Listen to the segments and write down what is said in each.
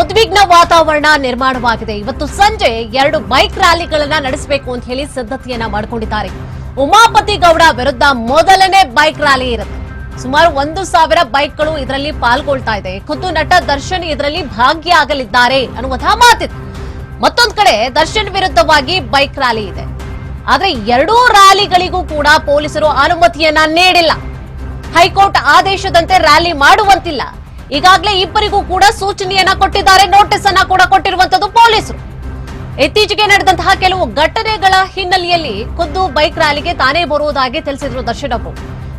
ಉದ್ವಿಗ್ನ ವಾತಾವರಣ ನಿರ್ಮಾಣವಾಗಿದೆ. ಇವತ್ತು ಸಂಜೆ ಎರಡು ಬೈಕ್ ರ್ಯಾಲಿಗಳನ್ನ ನಡೆಸಬೇಕು ಅಂತ ಹೇಳಿ ಸಿದ್ಧತೆಯನ್ನ ಮಾಡಿಕೊಂಡಿದ್ದಾರೆ. ಉಮಾಪತಿ ಗೌಡ ವಿರುದ್ಧ ಮೊದಲನೇ ಬೈಕ್ ರ್ಯಾಲಿ ಇರುತ್ತೆ. ಸುಮಾರು ಒಂದು ಸಾವಿರ ಬೈಕ್ಗಳು ಇದರಲ್ಲಿ ಪಾಲ್ಗೊಳ್ತಾ ಇದೆ. ಖುದ್ದು ನಟ ದರ್ಶನ್ ಇದರಲ್ಲಿ ಭಾಗಿಯಾಗಲಿದ್ದಾರೆ ಅನ್ನುವಂತಹ ಮಾತಿತ್ತು ಮತ್ತೊಂದು ಕಡೆ ದರ್ಶನ್ ವಿರುದ್ಧವಾಗಿ ಬೈಕ್ ರ್ಯಾಲಿ ಇದೆ. ಆದ್ರೆ ಎರಡೂ ರ್ಯಾಲಿಗಳಿಗೂ ಕೂಡ ಪೊಲೀಸರು ಅನುಮತಿಯನ್ನ ನೀಡಿಲ್ಲ. ಹೈಕೋರ್ಟ್ ಆದೇಶದಂತೆ ರ್ಯಾಲಿ ಮಾಡುವಂತಿಲ್ಲ. ಈಗಾಗಲೇ ಇಬ್ಬರಿಗೂ ಕೂಡ ಸೂಚನೆಯನ್ನ ಕೊಟ್ಟಿದ್ದಾರೆ ನೋಟಿಸ್ ಅನ್ನ ಕೂಡ ಕೊಟ್ಟಿರುವಂತದ್ದು ಪೊಲೀಸರು. ಇತ್ತೀಚೆಗೆ ನಡೆದಂತಹ ಕೆಲವು ಘಟನೆಗಳ ಹಿನ್ನೆಲೆಯಲ್ಲಿ ಖುದ್ದು ಬೈಕ್ ರ್ಯಾಲಿಗೆ ತಾನೇ ಬರುವುದಾಗಿ ತಿಳಿಸಿದ್ರು ದರ್ಶನ್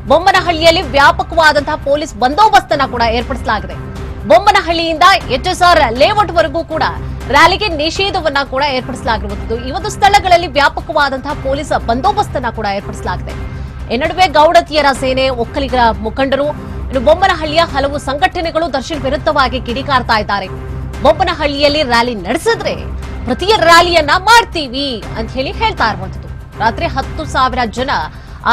ಬೊಮ್ಮನಹಳ್ಳಿಯಲ್ಲಿ ವ್ಯಾಪಕವಾದಂತಹ ಪೊಲೀಸ್ ಬಂದೋಬಸ್ತನ್ನ ಕೂಡ ಏರ್ಪಡಿಸಲಾಗಿದೆ. ಬೊಮ್ಮನಹಳ್ಳಿಯಿಂದ ಎಚ್ಎಸ್ಆರ್ ಲೇಔಟ್ ವರೆಗೂ ಕೂಡ ರ್ಯಾಲಿಗೆ ನಿಷೇಧವನ್ನ ಕೂಡ ಏರ್ಪಡಿಸಲಾಗಿರುವುದು ಈ ಒಂದು ಸ್ಥಳಗಳಲ್ಲಿ ವ್ಯಾಪಕವಾದಂತಹ ಪೊಲೀಸ್ ಬಂದೋಬಸ್ತನ್ನ ಕೂಡ ಏರ್ಪಡಿಸಲಾಗಿದೆ. ಈ ನಡುವೆ ಗೌಡತಿಯರ ಸೇನೆ ಒಕ್ಕಲಿಗರ ಮುಖಂಡರು ಇನ್ನು ಬೊಮ್ಮನಹಳ್ಳಿಯ ಹಲವು ಸಂಘಟನೆಗಳು ದರ್ಶನ್ ವಿರುದ್ಧವಾಗಿ ಕಿಡಿಕಾರ್ತಾ ಇದ್ದಾರೆ. ಬೊಮ್ಮನಹಳ್ಳಿಯಲ್ಲಿ ರ್ಯಾಲಿ ನಡೆಸಿದ್ರೆ ಪ್ರತಿ ರ್ಯಾಲಿಯನ್ನ ಮಾಡ್ತೀವಿ ಅಂತ ಹೇಳಿ ಹೇಳ್ತಾ ಇರುವಂತದ್ದು ರಾತ್ರಿ ಹತ್ತು ಸಾವಿರ ಜನ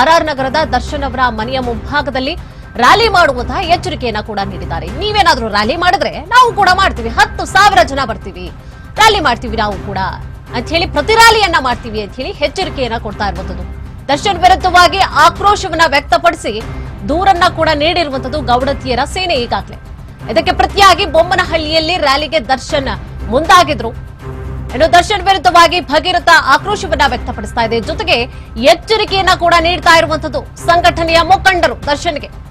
ಆರ್ ಆರ್ ನಗರದ ದರ್ಶನ್ ಅವರ ಮನೆಯ ಮುಂಭಾಗದಲ್ಲಿ ರ್ಯಾಲಿ ಮಾಡುವಂತಹ ಎಚ್ಚರಿಕೆಯನ್ನ ಕೂಡ ನೀಡಿದ್ದಾರೆ. ನೀವೇನಾದ್ರೂ ರ್ಯಾಲಿ ಮಾಡಿದ್ರೆ ನಾವು ಕೂಡ ಮಾಡ್ತೀವಿ. ಹತ್ತು ಸಾವಿರ ಜನ ಬರ್ತೀವಿ. ರ್ಯಾಲಿ ಮಾಡ್ತೀವಿ ನಾವು ಕೂಡ ಅಂತ ಹೇಳಿ ಪ್ರತಿ ರ್ಯಾಲಿಯನ್ನ ಮಾಡ್ತೀವಿ ಅಂತ ಹೇಳಿ ಎಚ್ಚರಿಕೆಯನ್ನ ಕೊಡ್ತಾ ಇರುವಂತದ್ದು ದರ್ಶನ್ ವಿರುದ್ಧವಾಗಿ ಆಕ್ರೋಶವನ್ನ ವ್ಯಕ್ತಪಡಿಸಿ ದೂರನ್ನ ಕೂಡ ನೀಡಿರುವಂತದ್ದು ಗೌಡತಿಯರ ಸೇನೆ ಈಗಾಗಲೇ. ಇದಕ್ಕೆ ಪ್ರತಿಯಾಗಿ ಬೊಮ್ಮನಹಳ್ಳಿಯಲ್ಲಿ ರ್ಯಾಲಿಗೆ ದರ್ಶನ್ ಮುಂದಾಗಿದ್ರು. ಇನ್ನು ದರ್ಶನ್ ವಿರುದ್ಧವಾಗಿ ಭಗೀರಥ ಆಕ್ರೋಶವನ್ನ ವ್ಯಕ್ತಪಡಿಸ್ತಾ ಇದೆ. ಜೊತೆಗೆ ಎಚ್ಚರಿಕೆಯನ್ನ ಕೂಡ ನೀಡ್ತಾ ಇರುವಂತದ್ದು ಸಂಘಟನೆಯ ಮುಖಂಡರು ದರ್ಶನ್ಗೆ.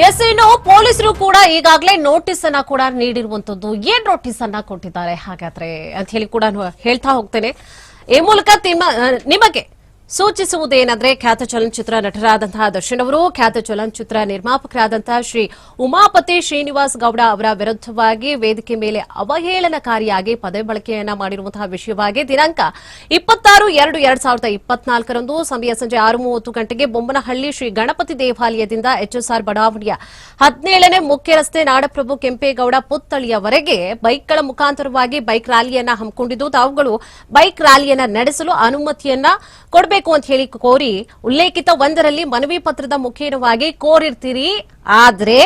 ಎಸ್ ಇನ್ನು ಪೊಲೀಸರು ಕೂಡ ಈಗಾಗಲೇ ನೋಟಿಸ್ ಅನ್ನ ಕೂಡ ನೀಡಿರುವಂತದ್ದು. ಏನ್ ನೋಟಿಸ್ ಅನ್ನ ಕೊಟ್ಟಿದ್ದಾರೆ? ಹಾಗಾದ್ರೆ ಅಂತ ಹೇಳಿ ಕೂಡ ಹೇಳ್ತಾ ಹೋಗ್ತೇನೆ. ಈ ಮೂಲಕ ನಿಮಗೆ ಸೂಚಿಸುವುದೇನೆಂದ್ರೆ ಖ್ಯಾತ ಚಲನಚಿತ್ರ ನಟರಾದಂತಹ ದರ್ಶನ್ ಅವರು, ಖ್ಯಾತ ಚಲನಚಿತ್ರ ನಿರ್ಮಾಪಕರಾದಂತಹ ಶ್ರೀ ಉಮಾಪತಿ ಶ್ರೀನಿವಾಸ್ ಗೌಡ ಅವರ ವಿರುದ್ಧವಾಗಿ ವೇದಿಕೆ ಮೇಲೆ ಅವಹೇಳನಕಾರಿಯಾಗಿ ಪದೇ ಬಳಕೆಯನ್ನ ಮಾಡಿರುವಂತಹ ವಿಷಯವಾಗಿ ದಿನಾಂಕ ಇಪ್ಪತ್ತಾರು ಎರಡು ಎರಡ್ ಸಾವಿರದ ಇಪ್ಪತ್ನಾಲ್ಕರಂದು ಸಮಯ ಸಂಜೆ ಆರು ಮೂವತ್ತು ಗಂಟೆಗೆ ಬೊಮ್ಮನಹಳ್ಳಿ ಶ್ರೀ ಗಣಪತಿ ದೇವಾಲಯದಿಂದ ಎಚ್ಎಸ್ಆರ್ ಬಡಾವಣೆಯ ಹದಿನೇಳನೇ ಮುಖ್ಯ ರಸ್ತೆ ನಾಡಪ್ರಭು ಕೆಂಪೇಗೌಡ ಪುತ್ತಳಿಯವರೆಗೆ ಬೈಕ್ಗಳ ಮುಖಾಂತರವಾಗಿ ಬೈಕ್ ರ್ಯಾಲಿಯನ್ನ ಹಮ್ಮಿಕೊಂಡಿದ್ದು, ತಾವುಗಳು ಬೈಕ್ ರ್ಯಾಲಿಯನ್ನ ನಡೆಸಲು ಅನುಮತಿಯನ್ನ ಕೊಡಬೇಕು ಅಂತ ಹೇಳಿ ಕೋರಿ ಉಲ್ಲೇಖಿತ ಒಂದರಲ್ಲಿ ಮನವಿ ಪತ್ರದ ಮುಖೇನವಾಗಿ ಕೋರಿರ್ತೀರಿ. ಆದ್ರೆ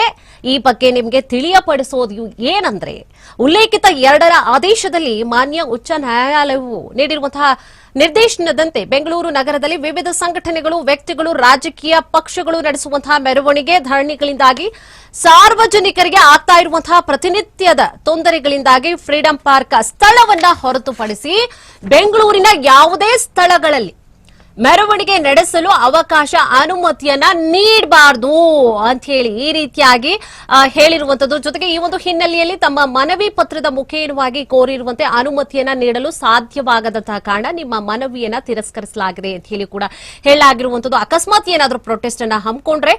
ಈ ಬಗ್ಗೆ ನಿಮಗೆ ತಿಳಿಯಪಡಿಸೋದು ಏನಂದ್ರೆ ಉಲ್ಲೇಖಿತ ಎರಡರ ಆದೇಶದಲ್ಲಿ ಮಾನ್ಯ ಉಚ್ಚ ನ್ಯಾಯಾಲಯವು ನೀಡಿರುವಂತಹ ನಿರ್ದೇಶನದಂತೆ ಬೆಂಗಳೂರು ನಗರದಲ್ಲಿ ವಿವಿಧ ಸಂಘಟನೆಗಳು, ವ್ಯಕ್ತಿಗಳು, ರಾಜಕೀಯ ಪಕ್ಷಗಳು ನಡೆಸುವಂತಹ ಮೆರವಣಿಗೆ ಧರಣಿಗಳಿಂದಾಗಿ ಸಾರ್ವಜನಿಕರಿಗೆ ಆಗ್ತಾ ಇರುವಂತಹ ಪ್ರತಿನಿತ್ಯದ ತೊಂದರೆಗಳಿಂದಾಗಿ ಫ್ರೀಡಂ ಪಾರ್ಕ್ ಸ್ಥಳವನ್ನ ಹೊರತುಪಡಿಸಿ ಬೆಂಗಳೂರಿನ ಯಾವುದೇ ಸ್ಥಳಗಳಲ್ಲಿ ಮೆರವಣಿಗೆ ನಡೆಸಲು ಅವಕಾಶ ಅನುಮತಿಯನ್ನ ನೀಡಬಾರದು ಅಂತ ಹೇಳಿ ಈ ರೀತಿಯಾಗಿ ಹೇಳಿರುವಂತದ್ದು. ಜೊತೆಗೆ ಈ ಒಂದು ಹಿನ್ನೆಲೆಯಲ್ಲಿ ತಮ್ಮ ಮನವಿ ಪತ್ರದ ಮುಖೇನವಾಗಿ ಕೋರಿರುವಂತೆ ಅನುಮತಿಯನ್ನ ನೀಡಲು ಸಾಧ್ಯವಾಗದಂತಹ ಕಾರಣ ನಿಮ್ಮ ಮನವಿಯನ್ನ ತಿರಸ್ಕರಿಸಲಾಗಿದೆ ಅಂತ ಹೇಳಿ ಕೂಡ ಹೇಳಲಾಗಿರುವಂತದ್ದು. ಅಕಸ್ಮಾತ್ ಏನಾದರೂ ಪ್ರೊಟೆಸ್ಟ್ ಅನ್ನ ಹಮ್ಮಿಕೊಂಡ್ರೆ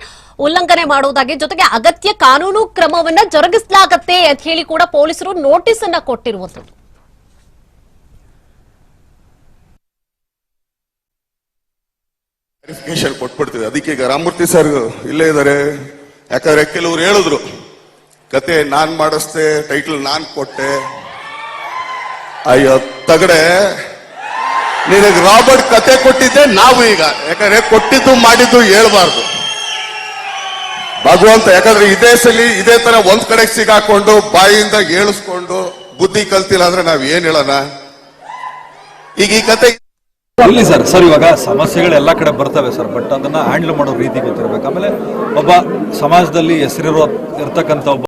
ಉಲ್ಲಂಘನೆ ಮಾಡುವುದಾಗಿ, ಜೊತೆಗೆ ಅಗತ್ಯ ಕಾನೂನು ಕ್ರಮವನ್ನ ಜರುಗಿಸಲಾಗತ್ತೆ ಅಂತ ಹೇಳಿ ಕೂಡ ಪೊಲೀಸರು ನೋಟಿಸ್ ಅನ್ನ ಕೊಟ್ಟಿರುವಂತದ್ದು. ಕ್ಲಾರಿಫಿಕೇಶನ್ ಕೊಟ್ಬಿಡ್ತೀವಿ ಅದಕ್ಕೆ ಈಗ ರಾಮಮೂರ್ತಿ ಸರ್ ಇಲ್ಲೇ ಇದ್ದಾರೆ ಯಾಕಂದ್ರೆ ಕೆಲವ್ರು ಹೇಳಿದ್ರು, ಕತೆ ನಾನ್ ಮಾಡಿಸ್ದೆ ಟೈಟಲ್ ನಾನ್ ಕೊಟ್ಟೆ. ಅಯ್ಯೋ, ತಗಡೆ. ನಿನಗೆ ರಾಬರ್ಟ್ ಕತೆ ಕೊಟ್ಟಿದ್ದೆ, ನಾವು ಈಗ. ಯಾಕಂದ್ರೆ ಕೊಟ್ಟಿದ್ದು ಮಾಡಿದ್ದು ಹೇಳ್ಬಾರ್ದು. ಭಗವಂತ, ಯಾಕಂದ್ರೆ ಇದೇ ಸಲಿ ಇದೇ ತರ ಒಂದ್ ಕಡೆ ಸಿಗಾಕೊಂಡು ಬಾಯಿಯಿಂದ ಏಳಿಸ್ಕೊಂಡು ಬುದ್ಧಿ ಕಲ್ತಿಲ್ಲ ಅಂದ್ರೆ ನಾವ್ ಏನ್ ಹೇಳೋಣ? ಈಗ ಈ ಕತೆ ಇಲ್ಲಿ ಸರ್ ಸರ್, ಇವಾಗ ಸಮಸ್ಯೆಗಳು ಎಲ್ಲ ಕಡೆ ಬರ್ತವೆ ಸರ್ ಬಟ್ ಅದನ್ನ ಹ್ಯಾಂಡಲ್ ಮಾಡೋ ರೀತಿ ಗೊತ್ತಿರಬೇಕು. ಆಮೇಲೆ ಒಬ್ಬ ಸಮಾಜದಲ್ಲಿ ಹೆಸರಿರೋ ಇರ್ತಕ್ಕಂಥ ಒಬ್ಬ